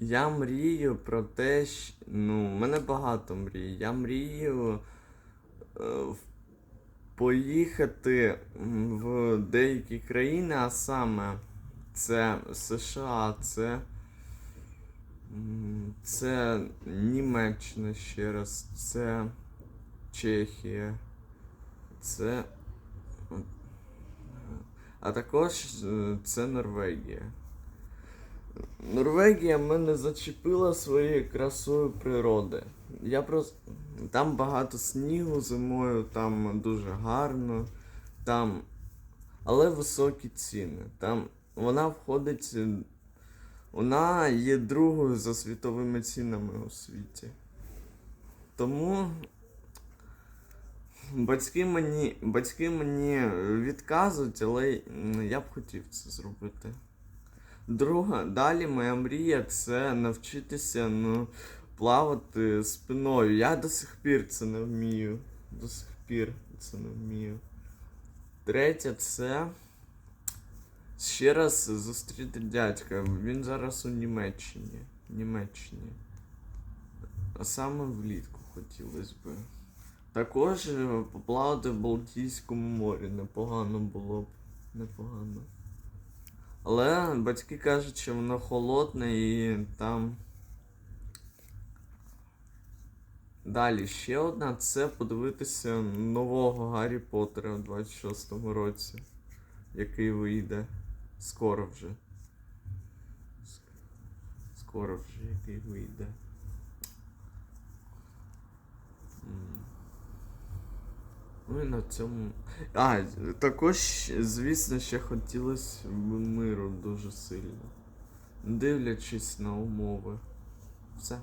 Я мрію про те, що. Ну, в мене багато мрій. Я мрію е, поїхати в деякі країни, а саме це США, це. Це Німеччина ще раз, це Чехія, це. А також е, це Норвегія. Норвегія мене зачепила своєю красою природи. Я просто. Там багато снігу зимою, там дуже гарно, там. Але високі ціни. Там вона входить. Вона є другою за світовими цінами у світі. Тому батьки мені, батьки мені відказують, але я б хотів це зробити. Друга, далі моя мрія це навчитися ну, плавати спиною. Я до сих пір це не вмію. До сих пір це не вмію. Третє це ще раз зустріти дядька. Він зараз у Німеччині. Німеччині. А саме влітку хотілося би. Також е, поплавати в Балтійському морі. Непогано було б. Непогано. Але батьки кажуть, що воно холодне і там. Далі ще одна це подивитися нового Гаррі Поттера у 26-му році, який вийде скоро вже. Скоро вже який вийде. Ну і на цьому. А, також, звісно, ще хотілося б миру дуже сильно. Дивлячись на умови. Все.